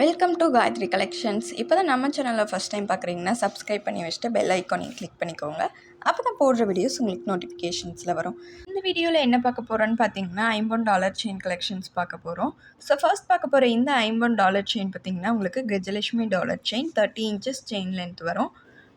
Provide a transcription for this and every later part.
Welcome to Gayatri collections இப்போ தான் நம்ம சேனலில் ஃபஸ்ட் டைம் பார்க்குறீங்கன்னா சப்ஸ்கிரைப் பண்ணி வச்சுட்டு பெல் ஐக்கானையும் கிளிக் பண்ணிக்கோங்க. அப்போ தான் போடுற வீடியோஸ் உங்களுக்கு நோட்டிஃபிகேஷன்ஸில் வரும். இந்த வீடியோவில் என்ன பார்க்க போகிறோன்னு பார்த்தீங்கன்னா ஐம்பன் டாலர் செயின் கலெக்ஷன்ஸ் பார்க்க போகிறோம் ஸோ ஃபர்ஸ்ட் பார்க்க போகிற இந்த ஐம்பொன் டாலர் செயின் பார்த்தீங்கன்னா உங்களுக்கு Gajalakshmi dollar chain thirty inches chain length வரும்.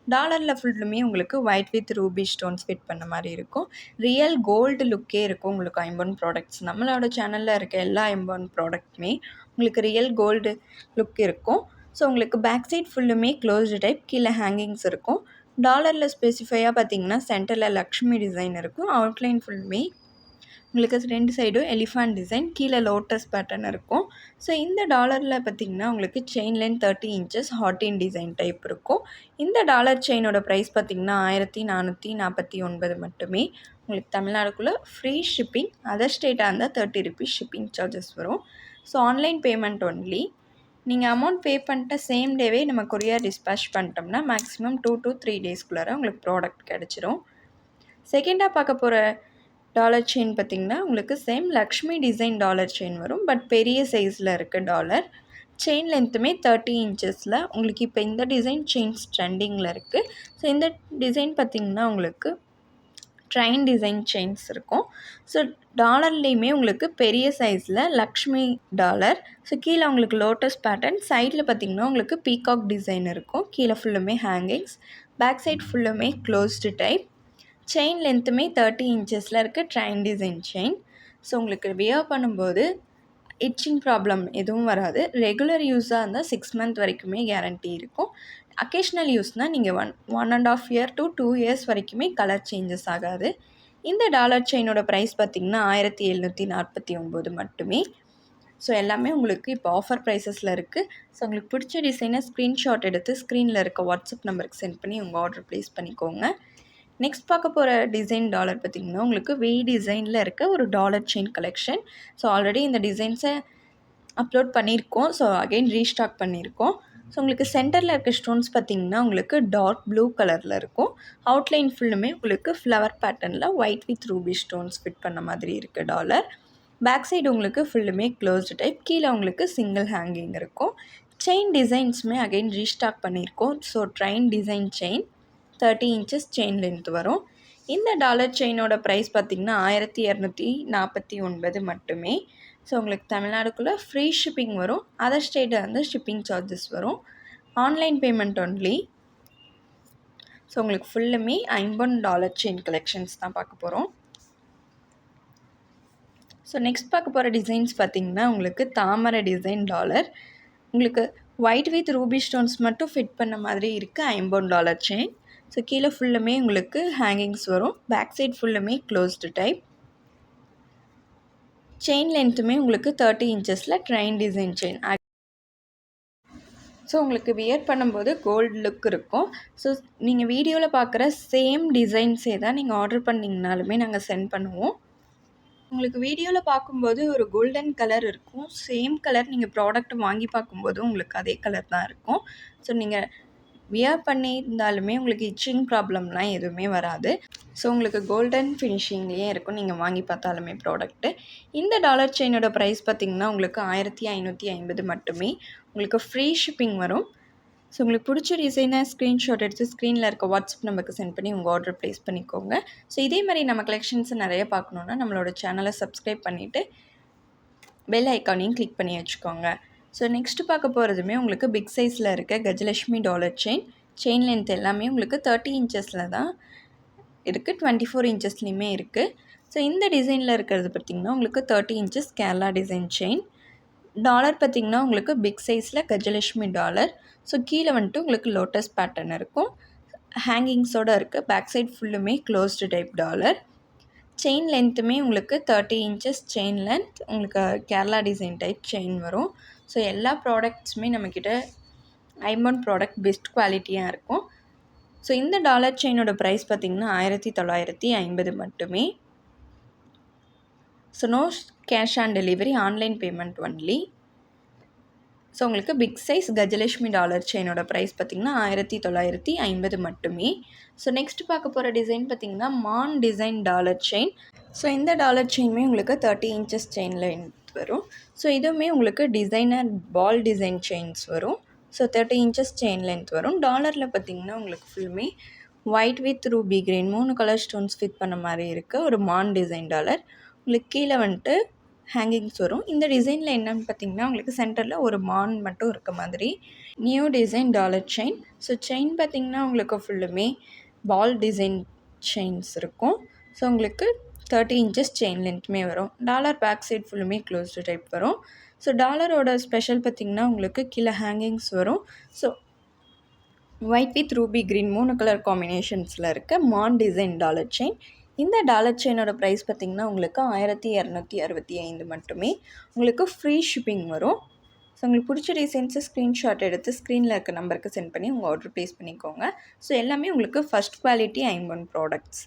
டாலரில் ஃபுல்லுமே உங்களுக்கு white with ruby stones fit பண்ண மாதிரி இருக்கும். ரியல் கோல்டு லுக்கே இருக்கும் உங்களுக்கு ஐம்பொன் ப்ராடக்ட்ஸ் நம்மளோட சேனலில் இருக்க எல்லா ஐம்பொன் ப்ராடக்ட்டுமே உங்களுக்கு ரியல் கோல்டு லுக் இருக்கும். ஸோ உங்களுக்கு பேக் சைட் ஃபுல்லுமே க்ளோஸ்டு டைப் கீழே ஹேங்கிங்ஸ் இருக்கும். டாலரில் ஸ்பெசிஃபையாக பார்த்தீங்கன்னா சென்டரில் லக்ஷ்மி டிசைன் இருக்கும். அவுட்லைன் ஃபுல்லுமே உங்களுக்கு ரெண்டு சைடும் எலிஃபண்ட் டிசைன் கீழே லோட்டஸ் பேட்டர்ன் இருக்கும். ஸோ இந்த டாலரில் பார்த்திங்கன்னா உங்களுக்கு செயின் லைன் தேர்ட்டி இன்ச்சஸ் ஹாட்டின் டிசைன் டைப் இருக்கும். இந்த டாலர் செயினோட ப்ரைஸ் பார்த்திங்கன்னா ஆயிரத்தி நானூற்றி நாற்பத்தி ஒன்பது மட்டுமே. உங்களுக்கு தமிழ்நாடுக்குள்ளே ஃப்ரீ ஷிப்பிங் அதர் ஸ்டேட்டாக இருந்தால் தேர்ட்டி ருபீஸ் ஷிப்பிங் சார்ஜஸ் வரும். ஸோ ஆன்லைன் பேமெண்ட் ஒன்லி நீங்கள் அமௌண்ட் பே பண்ணிட்ட சேம் டேவே நம்ம கொரியர் டிஸ்பேச் பண்ணிட்டோம்னா மேக்ஸிமம் டூ டு த்ரீ டேஸ்க்குள்ளார உங்களுக்கு ப்ராடக்ட் கிடச்சிரும். செகண்டாக பார்க்க போகிற டாலர் செயின் பார்த்திங்கன்னா உங்களுக்கு same Lakshmi design dollar chain வரும். பட் பெரிய சைஸில் இருக்க டாலர் செயின் லென்த்துமே தேர்ட்டி இன்ச்சஸில் உங்களுக்கு இப்போ இந்த டிசைன் செயின்ஸ் ட்ரெண்டிங்கில் இருக்குது ஸோ இந்த டிசைன் பார்த்திங்கன்னா உங்களுக்கு ட்ரெயின் டிசைன் செயின்ஸ் இருக்கும். ஸோ டாலர்லேயுமே உங்களுக்கு பெரிய சைஸில் லக்ஷ்மி டாலர் ஸோ கீழே உங்களுக்கு லோட்டஸ் பேட்டர்ன் சைடில் பார்த்திங்கன்னா உங்களுக்கு பீகாக் டிசைன் இருக்கும். கீழே ஃபுல்லுமே ஹேங்கிங்ஸ் பேக் சைட் ஃபுல்லுமே க்ளோஸ்டு டைப் செயின் லென்த்துமே தேர்ட்டி இன்ச்சஸில் இருக்குது ட்ரைன் டிசைன் செயின் ஸோ உங்களுக்கு வியர் பண்ணும்போது இச்சிங் ப்ராப்ளம் எதுவும் வராது. ரெகுலர் யூஸாக இருந்தால் சிக்ஸ் மந்த் வரைக்குமே கேரண்டி இருக்கும். அக்கேஷ்னல் யூஸ்னால் நீங்கள் one one and half year to two years வரைக்குமே கலர் சேஞ்சஸ் ஆகாது. இந்த டாலர் செயினோட ப்ரைஸ் பார்த்திங்கன்னா ஆயிரத்தி எழுநூற்றி நாற்பத்தி ஒம்பது மட்டுமே. ஸோ எல்லாமே உங்களுக்கு இப்போ ஆஃபர் ப்ரைஸஸில் இருக்குது ஸோ உங்களுக்கு பிடிச்ச டிசைனை ஸ்க்ரீன்ஷாட் எடுத்து ஸ்க்ரீனில் இருக்க வாட்ஸ்அப் நம்பருக்கு சென்ட் பண்ணி உங்கள் ஆர்டர் ப்ளேஸ் பண்ணிக்கோங்க. நெக்ஸ்ட் பார்க்க போகிற டிசைன் டாலர் பார்த்திங்கன்னா உங்களுக்கு வே டிசைனில் இருக்க ஒரு dollar chain collection so already இந்த டிசைன்ஸை அப்லோட் பண்ணியிருக்கோம். ஸோ அகெயின் ரீஸ்டாக் பண்ணியிருக்கோம். ஸோ உங்களுக்கு சென்டரில் இருக்க ஸ்டோன்ஸ் பார்த்திங்கன்னா உங்களுக்கு டார்க் ப்ளூ கலரில் இருக்கும். அவுட்லைன் ஃபுல்லுமே உங்களுக்கு ஃப்ளவர் பேட்டர்னில் white with ruby stones fit பண்ண மாதிரி இருக்குது டாலர் பேக் சைடு உங்களுக்கு ஃபுல்லுமே க்ளோஸ்டு டைப் கீழே உங்களுக்கு சிங்கிள் ஹேங்கிங் இருக்கும். செயின் டிசைன்ஸுமே அகெயின் ரீஸ்டாக் பண்ணியிருக்கோம். So train design chain thirty inches chain length வரும். இந்த டாலர் செயினோட ப்ரைஸ் பார்த்திங்கன்னா ஆயிரத்தி இரநூத்தி நாற்பத்தி ஒன்பது மட்டுமே. ஸோ உங்களுக்கு தமிழ்நாடுக்குள்ளே ஃப்ரீ ஷிப்பிங் வரும். அதர் ஸ்டேட்டில் வந்து ஷிப்பிங் சார்ஜஸ் வரும். ஆன்லைன் பேமெண்ட் ஒன்லி ஸோ உங்களுக்கு ஃபுல்லுமே ஐம்பன் டாலர் செயின் கலெக்ஷன்ஸ் தான் பார்க்க போகிறோம் ஸோ நெக்ஸ்ட் பார்க்க போகிற டிசைன்ஸ் பார்த்திங்கன்னா உங்களுக்கு தாமரை டிசைன் டாலர் உங்களுக்கு ஒயிட் வித் ரூபி ஸ்டோன்ஸ் மட்டும் ஃபிட் பண்ண மாதிரி இருக்குது ஐம்பன் டாலர் செயின் ஸோ கீழே ஃபுல்லுமே உங்களுக்கு ஹேங்கிங்ஸ் வரும். பேக் சைட் ஃபுல்லுமே க்ளோஸ்டு டைப் செயின் லென்த்துமே உங்களுக்கு தேர்ட்டி இன்ச்சஸில் ட்ரெயின் டிசைன் செயின் ஸோ உங்களுக்கு வியர் பண்ணும்போது கோல்டு லுக் இருக்கும். ஸோ நீங்கள் வீடியோவில் பார்க்குற சேம் டிசைன்ஸே தான் நீங்கள் ஆர்டர் பண்ணிங்கனாலுமே நாங்கள் சென்ட் பண்ணுவோம். உங்களுக்கு வீடியோவில் பார்க்கும்போது ஒரு கோல்டன் கலர் இருக்கும். சேம் கலர் நீங்கள் ப்ராடக்ட் வாங்கி பார்க்கும்போது உங்களுக்கு அதே கலர் தான் இருக்கும். ஸோ நீங்கள் வியர் பண்ணியிருந்தாலுமே உங்களுக்கு இச்சிங் ப்ராப்ளம்லாம் எதுவுமே வராது. ஸோ உங்களுக்கு கோல்டன் ஃபினிஷிங்லேயே இருக்கும். நீங்கள் வாங்கி பார்த்தாலுமே ப்ராடக்ட்டு இந்த டாலர் செயினோட ப்ரைஸ் பார்த்திங்கன்னா உங்களுக்கு ஆயிரத்தி ஐநூற்றி ஐம்பது மட்டுமே. உங்களுக்கு ஃப்ரீ ஷிப்பிங் வரும். ஸோ உங்களுக்கு பிடிச்ச டிசைனை ஸ்க்ரீன்ஷாட் எடுத்து ஸ்க்ரீனில் இருக்க வாட்ஸ்அப் நம்பருக்கு சென்ட் பண்ணி உங்கள் ஆர்டர் ப்ளேஸ் பண்ணிக்கோங்க. ஸோ இதே மாதிரி நம்ம கலெக்ஷன்ஸை நிறைய பார்க்கணுன்னா நம்மளோட சேனலை சப்ஸ்கிரைப் பண்ணிவிட்டு பெல் ஐக்கானையும் கிளிக் பண்ணி வச்சுக்கோங்க. ஸோ நெக்ஸ்ட்டு பார்க்க போகிறதுமே உங்களுக்கு பிக் சைஸில் இருக்க Gajalakshmi dollar chain chain length எல்லாமே உங்களுக்கு தேர்ட்டி இன்ச்சஸில் தான் இருக்குது டுவெண்ட்டி ஃபோர் இன்ச்சஸ்லேயுமே இருக்குது ஸோ இந்த டிசைனில் இருக்கிறது பார்த்திங்கன்னா உங்களுக்கு thirty inches Kerala design chain dollar பார்த்திங்கன்னா உங்களுக்கு பிக் சைஸில் கஜலட்சுமி டாலர் ஸோ கீழே வந்துட்டு உங்களுக்கு லோட்டஸ் பேட்டர்ன் இருக்கும். ஹேங்கிங்ஸோடு இருக்குது பேக் சைட் ஃபுல்லுமே க்ளோஸ்டு டைப் டாலர் செயின் லென்த்துமே உங்களுக்கு தேர்ட்டி இன்ச்சஸ் செயின் லென்த் உங்களுக்கு கேரளா டிசைன் டைப் செயின் வரும். ஸோ எல்லா ப்ராடக்ட்ஸுமே நம்மக்கிட்ட ஐம்பன் ப்ராடக்ட் பெஸ்ட் குவாலிட்டியாக இருக்கும். ஸோ இந்த டாலர் செயினோட ப்ரைஸ் பார்த்திங்கன்னா ஆயிரத்தி தொள்ளாயிரத்தி ஐம்பது மட்டுமே. So no cash on delivery online payment only so உங்களுக்கு பிக் சைஸ் கஜலட்சுமி டாலர் செயினோட ப்ரைஸ் பார்த்திங்கன்னா ஆயிரத்தி தொள்ளாயிரத்தி ஐம்பது மட்டுமே. ஸோ நெக்ஸ்ட் பார்க்க போகிற டிசைன் பார்த்திங்கன்னா மான் டிசைன் டாலர் செயின் ஸோ இந்த டாலர் செயினுமே உங்களுக்கு தேர்ட்டி இன்ச்சஸ் செயினில் வரும். ஸோ இதுவுமே உங்களுக்கு டிசைனர் பால் டிசைன் செயின்ஸ் வரும். So thirty inches chain length வரும். டாலரில் பார்த்தீங்கன்னா உங்களுக்கு ஃபுல்லுமே ஒயிட் வித் ரூபி கிரீன் மூணு கலர் ஸ்டோன்ஸ் ஃபிட் பண்ண மாதிரி இருக்குது ஒரு மான் டிசைன் டாலர் உங்களுக்கு கீழே வந்துட்டு ஹேங்கிங்ஸ் வரும். இந்த டிசைனில் என்னென்னு பார்த்தீங்கன்னா உங்களுக்கு சென்டரில் ஒரு மான் மட்டும் இருக்க மாதிரி new design dollar chain so chain பார்த்திங்கன்னா உங்களுக்கு ஃபுல்லுமே பால் டிசைன் செயின்ஸ் இருக்கும். ஸோ உங்களுக்கு தேர்ட்டி இன்ச்சஸ் செயின் லென்த்துமே வரும். டாலர் பேக் சைட் ஃபுல்லுமே க்ளோஸ்டு டைப் வரும் ஸோ டாலரோட ஸ்பெஷல் பார்த்திங்கன்னா உங்களுக்கு கீழே ஹேங்கிங்ஸ் வரும். So white with ruby green மூணு கலர் காம்பினேஷன்ஸில் இருக்க மான் டிசைன் டாலர் செயின் இந்த டாலர் செயினோட ப்ரைஸ் பார்த்திங்கன்னா உங்களுக்கு ஆயிரத்தி இரநூத்தி அறுபத்தி ஐந்து மட்டுமே. உங்களுக்கு ஃப்ரீ ஷிப்பிங் வரும். ஸோ உங்களுக்கு பிடிச்ச டிசைன்ஸை ஸ்க்ரீன்ஷாட் எடுத்து ஸ்க்ரீனில் இருக்க நம்பருக்கு சென்ட் பண்ணி உங்கள் ஆர்டர் ப்ளேஸ் பண்ணிக்கோங்க. ஸோ எல்லாமே உங்களுக்கு ஃபஸ்ட் குவாலிட்டி ஐம்பன் ப்ராடக்ட்ஸ்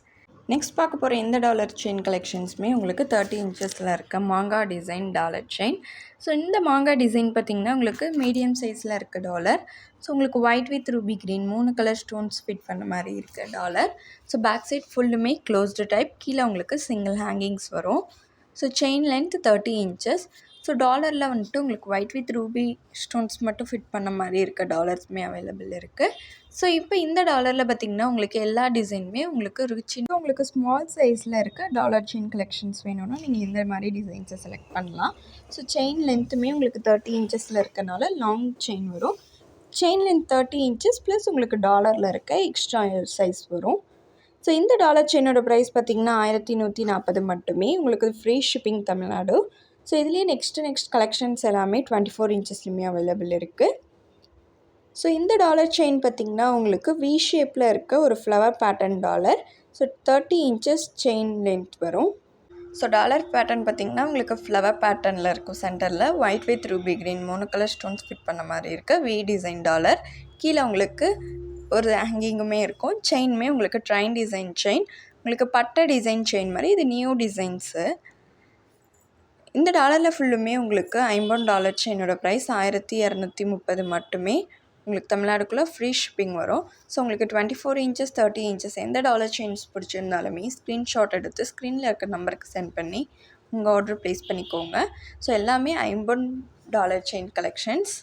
நெக்ஸ்ட் பார்க்க போகிற எந்த டாலர் செயின் கலெக்ஷன்ஸுமே உங்களுக்கு தேர்ட்டி இன்ச்சஸில் இருக்க மாங்கா டிசைன் டாலர் செயின் ஸோ இந்த மாங்கா டிசைன் பார்த்திங்கன்னா உங்களுக்கு மீடியம் சைஸில் இருக்க டாலர் ஸோ உங்களுக்கு ஒயிட் வித் ரூபி க்ரீன் மூணு கலர் ஸ்டோன்ஸ் ஃபிட் பண்ண மாதிரி இருக்க டாலர் ஸோ பேக் சைட் ஃபுல்லுமே க்ளோஸ்டு டைப் கீழே உங்களுக்கு சிங்கிள் ஹேங்கிங்ஸ் வரும். So chain length thirty inches so டாலரில் வந்துட்டு உங்களுக்கு ஒயிட் வித் ரூபி ஸ்டோன்ஸ் மட்டும் ஃபிட் பண்ண மாதிரி இருக்க டாலர்ஸுமே அவைலபிள் இருக்குது ஸோ இப்போ இந்த டாலரில் பார்த்திங்கன்னா உங்களுக்கு எல்லா டிசைனுமே உங்களுக்கு ஒரு சின்ன உங்களுக்கு ஸ்மால் சைஸில் இருக்க டாலர் செயின் கலெக்ஷன்ஸ் வேணும்னா நீங்கள் இந்த மாதிரி டிசைன்ஸை செலக்ட் பண்ணலாம். ஸோ செயின் லென்த்துமே உங்களுக்கு தேர்ட்டி இன்ச்சஸில் இருக்கனால லாங் செயின் வரும். Chain length thirty inches plus உங்களுக்கு டாலரில் இருக்க எக்ஸ்ட்ரா சைஸ் வரும். ஸோ இந்த டாலர் செயினோட ப்ரைஸ் பார்த்திங்கன்னா ஆயிரத்தி நூற்றி நாற்பது மட்டுமே. உங்களுக்கு ஃப்ரீ ஷிப்பிங் தமிழ்நாடு. ஸோ இதுலேயே நெக்ஸ்ட்டு நெக்ஸ்ட் கலெக்ஷன்ஸ் எல்லாமே டுவெண்ட்டி ஃபோர் இன்ச்சஸ்லையுமே அவைலபிள் இருக்குது ஸோ இந்த டாலர் செயின் பார்த்திங்கன்னா உங்களுக்கு வி ஷேப்பில் இருக்க ஒரு flower pattern dollar so thirty inches chain length வரும். ஸோ டாலர் பேட்டர்ன் பார்த்திங்கன்னா உங்களுக்கு ஃப்ளவர் பேட்டர்னில் இருக்கும். சென்டரில் ஒயிட் வித் ரூபி க்ரீன் மூணு கலர் ஸ்டோன்ஸ் ஃபிட் பண்ண மாதிரி இருக்குது வி டிசைன் டாலர் கீழே உங்களுக்கு ஒரு ஹேங்கிங்குமே இருக்கும். செயினுமே உங்களுக்கு ட்ரைன் டிசைன் செயின் உங்களுக்கு பட்டை டிசைன் செயின் மாதிரி இது நியூ டிசைன்ஸு இந்த டாலரில் ஃபுல்லுமே உங்களுக்கு ஐம்பது டாலர் செயினோட ப்ரைஸ் ஆயிரத்தி இரநூத்தி முப்பது மட்டுமே உங்களுக்கு தமிழ்நாடுக்குள்ளே ஃப்ரீ ஷிப்பிங் வரும். ஸோ உங்களுக்கு twenty four inches thirty inches எந்த டாலர் செயின்ஸ் பிடிச்சிருந்தாலுமே ஸ்க்ரீன்ஷாட் எடுத்து ஸ்க்ரீனில் இருக்கிற நம்பருக்கு சென்ட் பண்ணி உங்கள் ஆர்டர் ப்ளேஸ் பண்ணிக்கோங்க. ஸோ எல்லாமே ஐம்பது டாலர் செயின் கலெக்ஷன்ஸ்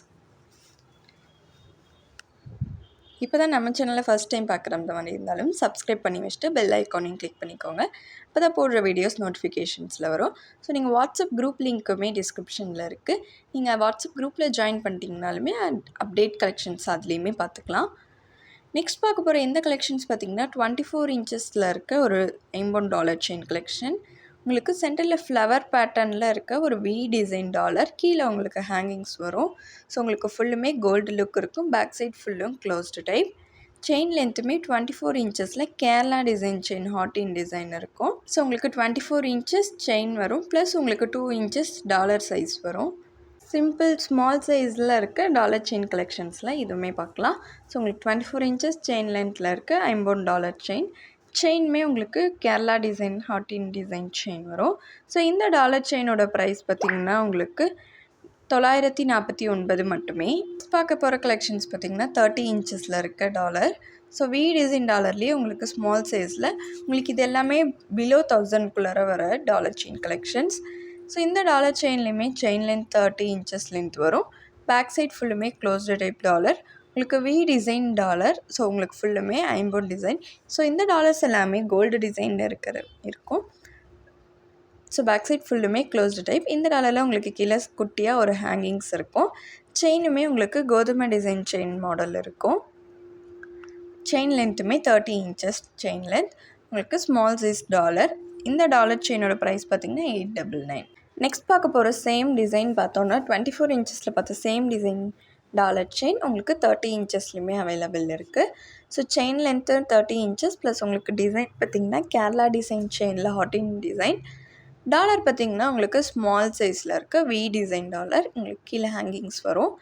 இப்போ தான் நம்ம சேனலில் ஃபஸ்ட் டைம் பார்க்குற மாதிரி இருந்தாலும் சப்ஸ்கிரைப் பண்ணி வச்சுட்டு பெல் ஐக்கானையும் கிளிக் பண்ணிக்கோங்க. அப்போ தான் போடுற வீடியோஸ் நோட்டிஃபிகேஷன்ஸில் வரும். ஸோ நீங்கள் வாட்ஸ்அப் குரூப் லிங்க்குமே டிஸ்கிரிப்ஷனில் இருக்குது நீங்கள் வாட்ஸ்அப் குரூப்பில் ஜாயின் பண்ணிட்டீங்கனாலுமே அப்டேட் கலெக்ஷன்ஸ் அதுலேயுமே பார்த்துக்கலாம் நெக்ஸ்ட் பார்க்க போகிற எந்த கலெக்ஷன்ஸ் பார்த்திங்கன்னா டுவெண்ட்டி ஃபோர் இன்ச்சஸில் இருக்க ஒரு ஐம்பொன் டாலர் செயின் கலெக்ஷன் உங்களுக்கு சென்டரில் ஃப்ளவர் பேட்டர்னில் இருக்க ஒரு வி டிசைன் டாலர் கீழே உங்களுக்கு ஹேங்கிங்ஸ் வரும். ஸோ உங்களுக்கு ஃபுல்லுமே கோல்டு லுக் இருக்கும். பேக் சைட் ஃபுல்லும் க்ளோஸ்டு டைப் செயின் லென்த்துமே டுவெண்ட்டி ஃபோர் இன்ச்சஸில் கேரளா டிசைன் செயின் ஹாட்டின் டிசைன் இருக்கும். ஸோ உங்களுக்கு டுவெண்ட்டி ஃபோர் இன்ச்சஸ் செயின் வரும். ப்ளஸ் உங்களுக்கு டூ இன்ச்சஸ் டாலர் சைஸ் வரும். சிம்பிள் ஸ்மால் சைஸில் இருக்க டாலர் செயின் கலெக்ஷன்ஸில் இதுவுமே பார்க்கலாம். ஸோ உங்களுக்கு டுவெண்ட்டி ஃபோர் இன்ச்சஸ் செயின் லென்த்தில் இருக்க ஐம்பது டாலர் செயின் செயின்மே உங்களுக்கு கேரளா டிசைன் ஹாட்டின் டிசைன் செயின் வரும். ஸோ இந்த டாலர் செயினோட ப்ரைஸ் பார்த்திங்கன்னா உங்களுக்கு தொள்ளாயிரத்தி நாற்பத்தி ஒன்பது மட்டுமே. பார்க்க போகிற கலெக்ஷன்ஸ் பார்த்திங்கன்னா தேர்ட்டி இன்ச்சஸில் இருக்க டாலர் ஸோ வி டிசைன் டாலர்லேயே உங்களுக்கு ஸ்மால் சைஸில் உங்களுக்கு இது எல்லாமே பிலோ தௌசண்ட்குள்ளார வர டாலர் செயின் கலெக்ஷன்ஸ் ஸோ இந்த dollar செயின்லேயுமே chain length thirty inches length வரும். பேக் சைட் ஃபுல்லுமே க்ளோஸ்டு டைப் டாலர் உங்களுக்கு வி டிசைன் டாலர் ஸோ உங்களுக்கு ஃபுல்லுமே ஐம்போன் டிசைன் ஸோ இந்த டாலர்ஸ் எல்லாமே கோல்டு டிசைனில் இருக்கிற இருக்கும். ஸோ பேக் சைட் ஃபுல்லுமே க்ளோஸ்டு டைப் இந்த டாலரில் உங்களுக்கு கீழே குட்டியாக ஒரு ஹேங்கிங்ஸ் இருக்கும். செயினுமே உங்களுக்கு கோதுமை டிசைன் செயின் மாடல் இருக்கும். செயின் லென்த்துமே தேர்ட்டி இன்ச்சஸ் செயின் லென்த் உங்களுக்கு ஸ்மால் சைஸ் டாலர் இந்த டாலர் செயினோட ப்ரைஸ் பார்த்திங்கன்னா எயிட் டபுள் நைன் நெக்ஸ்ட் பார்க்க போகிற சேம் டிசைன் பார்த்தோன்னா டுவெண்ட்டி ஃபோர் இன்ச்சஸில் பார்த்த சேம் டிசைன் டாலர் செயின் உங்களுக்கு தேர்ட்டி இன்ச்சஸ்லையுமே அவைலபிள் இருக்குது so chain length thirty inches plus உங்களுக்கு டிசைன் பார்த்திங்கன்னா கேரளா டிசைன் செயினில் ஹாட்டின் டிசைன் டாலர் பார்த்திங்கன்னா உங்களுக்கு ஸ்மால் சைஸில் இருக்க. வி டிசைன் டாலர் உங்களுக்கு கீழே ஹேங்கிங்ஸ் வரும்.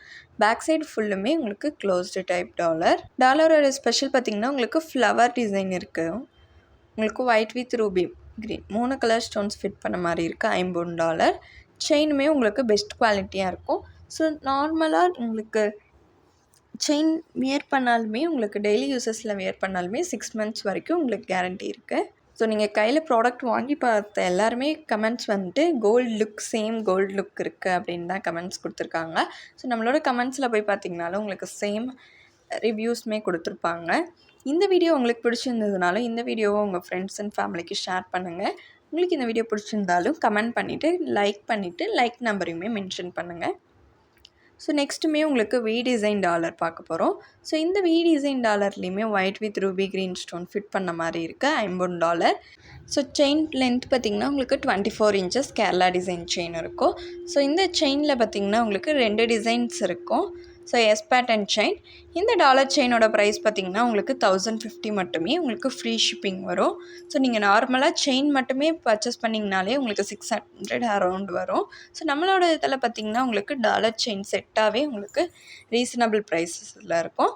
பேக் சைடு ஃபுல்லுமே உங்களுக்கு க்ளோஸ்டு டைப் டாலர் டாலரோட ஸ்பெஷல் பார்த்திங்கன்னா உங்களுக்கு ஃப்ளவர் டிசைன் இருக்குது உங்களுக்கு ஒயிட் வித் ரூபி க்ரீன் மூணு கலர் ஸ்டோன்ஸ் ஃபிட் பண்ண மாதிரி இருக்குது ஐம்பது டாலர் செயினுமே உங்களுக்கு பெஸ்ட் குவாலிட்டியாக இருக்கும். ஸோ நார்மலாக உங்களுக்கு செயின் வியர் பண்ணாலுமே உங்களுக்கு டெய்லி யூஸஸில் வியர் பண்ணாலுமே சிக்ஸ் மந்த்ஸ் வரைக்கும் உங்களுக்கு கேரண்டி இருக்குது ஸோ நீங்கள் கையில் ப்ராடக்ட் வாங்கி பார்த்த எல்லாருமே கமெண்ட்ஸ் வந்துட்டு gold look same gold look இருக்குது அப்படின்னு தான் கமெண்ட்ஸ் கொடுத்துருக்காங்க. ஸோ நம்மளோட கமெண்ட்ஸில் போய் பார்த்தீங்கனாலும் உங்களுக்கு சேம் ரிவ்யூஸ்மே கொடுத்துருப்பாங்க. இந்த வீடியோ உங்களுக்கு பிடிச்சிருந்ததுனாலும் இந்த வீடியோவை உங்கள் ஃப்ரெண்ட்ஸ் அண்ட் ஃபேமிலிக்கு ஷேர் பண்ணுங்கள் உங்களுக்கு இந்த வீடியோ பிடிச்சிருந்தாலும் கமெண்ட் பண்ணிவிட்டு லைக் பண்ணிவிட்டு லைக் நம்பரையுமே மென்ஷன் பண்ணுங்கள் ஸோ நெக்ஸ்ட்டுமே உங்களுக்கு வி டிசைன் டாலர் பார்க்க போகிறோம் ஸோ இந்த V design டாலர்லேயுமே white with ruby green stone fit பண்ண மாதிரி இருக்குது ஐம்பது டாலர். ஸோ செயின் லென்த் பார்த்திங்கன்னா உங்களுக்கு twenty four inches Kerala design chain இருக்கும். ஸோ இந்த செயினில் பார்த்திங்கன்னா உங்களுக்கு ரெண்டு டிசைன்ஸ் இருக்கும். ஸோ எஸ் பேட்டன் செயின் இந்த டாலர் செயினோட ப்ரைஸ் பார்த்திங்கன்னா உங்களுக்கு தௌசண்ட் ஃபிஃப்டி மட்டுமே உங்களுக்கு ஃப்ரீ ஷிப்பிங் வரும். ஸோ நீங்கள் நார்மலாக செயின் மட்டுமே பர்ச்சேஸ் பண்ணிங்கனாலே உங்களுக்கு சிக்ஸ் ஹண்ட்ரட் அரௌண்ட் வரும். ஸோ நம்மளோட இதில் பார்த்திங்கன்னா உங்களுக்கு டாலர் செயின் செட்டாகவே உங்களுக்கு ரீசனபிள் ப்ரைஸஸில் இருக்கும்.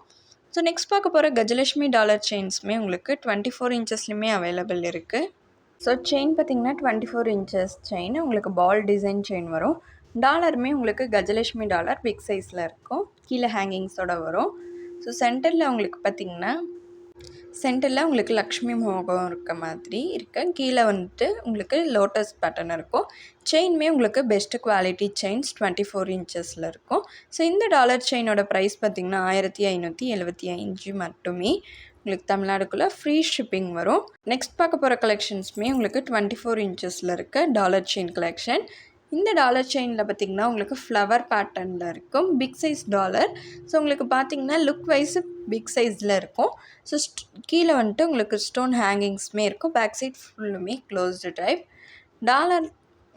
ஸோ நெக்ஸ்ட் பார்க்க போகிற கஜலட்சுமி டாலர் செயின்ஸுமே உங்களுக்கு டுவெண்ட்டி ஃபோர் இன்ச்சஸ்லையுமே அவைலபிள் இருக்குது ஸோ செயின் பார்த்திங்கன்னா டுவெண்ட்டி ஃபோர் இன்ச்சஸ் செயின் உங்களுக்கு பால் டிசைன் செயின் வரும். டாலருமே உங்களுக்கு கஜலட்சுமி டாலர் பிக் சைஸில் இருக்கும். கீழே ஹேங்கிங்ஸோட வரும். ஸோ சென்டரில் உங்களுக்கு பார்த்திங்கன்னா சென்டரில் உங்களுக்கு லக்ஷ்மி மோகம் இருக்க மாதிரி இருக்கு. கீழே வந்துட்டு உங்களுக்கு லோட்டஸ் பேட்டர்ன் இருக்கும். செயின்மே உங்களுக்கு best quality chains twenty four இன்ச்சஸில் இருக்கும். ஸோ இந்த டாலர் செயினோட ப்ரைஸ் பார்த்திங்கன்னா ஆயிரத்தி ஐநூற்றி எழுபத்தி அஞ்சு மட்டுமே. உங்களுக்கு தமிழ்நாடுக்குள்ளே ஃப்ரீ ஷிப்பிங் வரும். நெக்ஸ்ட் பார்க்க போகிற கலெக்ஷன்ஸுமே உங்களுக்கு டுவெண்ட்டி ஃபோர் இன்ச்சஸில் இருக்க டாலர் செயின் கலெக்ஷன் இந்த டாலர் செயினில் பார்த்திங்கன்னா உங்களுக்கு ஃப்ளவர் பேட்டர்னில் இருக்கும். பிக் சைஸ் டாலர் ஸோ உங்களுக்கு பார்த்திங்கன்னா லுக் வைஸு பிக் சைஸில் இருக்கும். ஸோ கீழே வந்துட்டு உங்களுக்கு ஸ்டோன் ஹேங்கிங்ஸுமே இருக்கும். பேக் சைட் ஃபுல்லுமே க்ளோஸ்டு டைப் டாலர்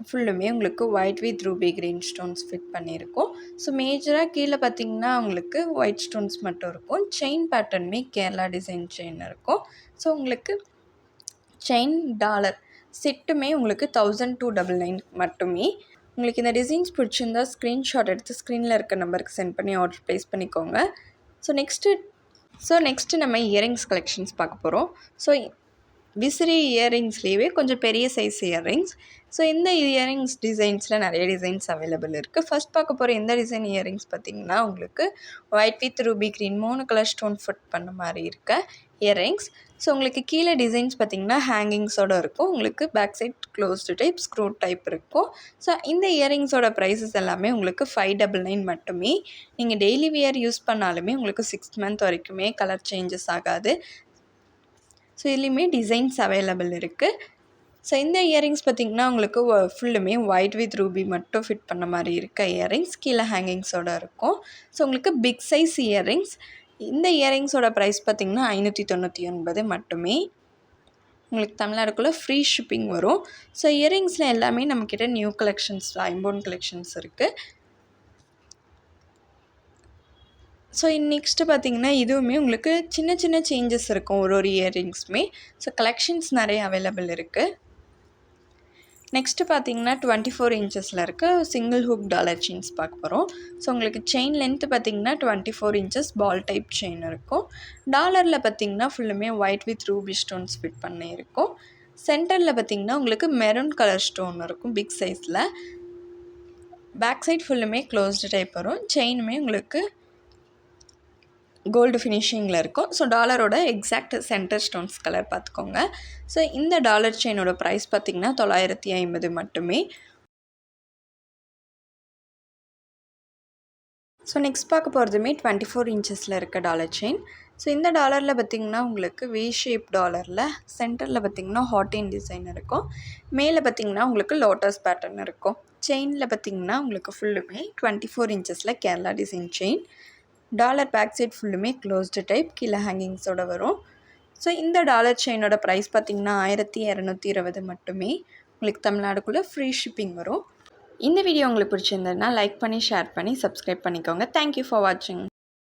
ஃபுல்லுமே உங்களுக்கு white with ruby green stones fit பண்ணியிருக்கும். So மேஜராக கீழே பார்த்தீங்கன்னா உங்களுக்கு ஒயிட் ஸ்டோன்ஸ் மட்டும் இருக்கும். செயின் பேட்டர்னுமே கேரளா டிசைன் செயின் இருக்கும். ஸோ உங்களுக்கு செயின் டாலர் செட்டுமே உங்களுக்கு தௌசண்ட் டூ டபுள் நைன் மட்டுமே. உங்களுக்கு இந்த டிசைன்ஸ் பிடிச்சிருந்தா ஸ்க்ரீன்ஷாட் எடுத்து ஸ்க்ரீனில் இருக்க நம்பருக்கு சென்ட் பண்ணி ஆர்டர் ப்ளேஸ் பண்ணிக்கோங்க. ஸோ நெக்ஸ்ட்டு ஸோ நெக்ஸ்ட்டு நம்ம இயரிங்ஸ் கலெக்ஷன்ஸ் பார்க்க போகிறோம் ஸோ விசிறி இயரிங்ஸ்லேயே கொஞ்சம் பெரிய சைஸ் இயரிங்ஸ் ஸோ இந்த இயரிங்ஸ் டிசைன்ஸில் நிறைய டிசைன்ஸ் அவைலபிள் இருக்குது ஃபஸ்ட் பார்க்க போகிற எந்த டிசைன் இயரிங்ஸ் பார்த்திங்கன்னா உங்களுக்கு ஒயிட் வித் ரூபி க்ரீன் மூணு கலர் ஸ்டோன் ஃபிட் பண்ண மாதிரி இருக்க இயரிங்ஸ் ஸோ உங்களுக்கு கீழே டிசைன்ஸ் பார்த்திங்கன்னா ஹேங்கிங்ஸோடு இருக்கும். உங்களுக்கு back side closed type screw type இருக்கும். ஸோ இந்த இயரிங்ஸோட ப்ரைஸஸ் எல்லாமே உங்களுக்கு ஃபைவ் டபுள் நைன் மட்டுமே. நீங்கள் டெய்லி வியர் யூஸ் பண்ணாலுமே உங்களுக்கு சிக்ஸ் மந்த் வரைக்குமே கலர் சேஞ்சஸ் ஆகாது. ஸோ இதுலேயுமே டிசைன்ஸ் அவைலபிள் இருக்குது ஸோ இந்த இயரிங்ஸ் பார்த்திங்கன்னா உங்களுக்கு ஃபுல்லுமே ஒயிட் வித் ரூபி மட்டும் ஃபிட் பண்ண மாதிரி இருக்க இயரிங்ஸ் கீழே ஹேங்கிங்ஸோடு இருக்கும். ஸோ உங்களுக்கு பிக் சைஸ் இயரிங்ஸ் இந்த இயரிங்ஸோட ப்ரைஸ் பார்த்திங்கன்னா ஐநூற்றி தொண்ணூற்றி ஒன்பது மட்டுமே. உங்களுக்கு தமிழ்நாடுக்குள்ளே ஃப்ரீ ஷிப்பிங் வரும். ஸோ இயரிங்ஸில் எல்லாமே நம்மக்கிட்ட நியூ கலெக்ஷன்ஸ் ஐம்போன் கலெக்ஷன்ஸ் இருக்குது ஸோ நெக்ஸ்ட்டு பார்த்தீங்கன்னா இதுவுமே உங்களுக்கு சின்ன சின்ன சேஞ்சஸ் இருக்கும். ஒரு ஒரு இயரிங்ஸுமே. ஸோ கலெக்ஷன்ஸ் நிறைய அவைலபிள் இருக்குது நெக்ஸ்ட்டு பார்த்தீங்கன்னா டுவெண்ட்டி ஃபோர் இன்ச்சஸில் இருக்க சிங்கிள் ஹுக் டாலர் செயின்ஸ் பார்க்க போகிறோம் ஸோ உங்களுக்கு செயின் லென்த்து பார்த்தீங்கன்னா twenty four inches ball type chain இருக்கும் டாலரில் பார்த்தீங்கன்னா ஃபுல்லுமே white with ruby stones fit பண்ணி இருக்கும். சென்டரில் பார்த்திங்கன்னா உங்களுக்கு மெரூன் கலர் ஸ்டோன் இருக்கும் பிக் சைஸில் பேக் சைட் ஃபுல்லுமே க்ளோஸ்டு டைப் வரும். செயினுமே உங்களுக்கு கோல்டு ஃபினிஷிங்கில் இருக்கும். ஸோ டாலரோட எக்ஸாக்ட் சென்டர் ஸ்டோன்ஸ் கலர் பார்த்துக்கோங்க. ஸோ இந்த டாலர் செயினோட ப்ரைஸ் பார்த்திங்கன்னா தொள்ளாயிரத்தி ஐம்பது மட்டுமே. ஸோ நெக்ஸ்ட் பார்க்க போகிறதுமே டுவெண்ட்டி ஃபோர் இன்ச்சஸில் இருக்க டாலர் செயின் ஸோ இந்த டாலரில் பார்த்திங்கன்னா உங்களுக்கு வி ஷேப் டாலரில் சென்டரில் பார்த்திங்கன்னா ஹாட்டின் டிசைன் இருக்கும். மேலே பார்த்திங்கன்னா உங்களுக்கு லோட்டஸ் பேட்டர்ன் இருக்கும். செயினில் பார்த்திங்கன்னா உங்களுக்கு ஃபுல்லுமே twenty four இன்ச்சஸில் Kerala design chain dollar back side ஃபுல்லுமே க்ளோஸ்டு டைப் கீழே ஹேங்கிங்ஸோடு வரும். ஸோ இந்த டாலர் செயினோட ப்ரைஸ் பார்த்திங்கன்னா ஆயிரத்தி இரநூத்தி இருபது மட்டுமே. உங்களுக்கு தமிழ்நாடுக்குள்ளே ஃப்ரீ ஷிப்பிங் வரும். இந்த வீடியோ உங்களுக்கு பிடிச்சிருந்ததுன்னா லைக் பண்ணி ஷேர் பண்ணி சப்ஸ்கிரைப் பண்ணிக்கோங்க. தேங்க்யூ ஃபார் வாட்சிங்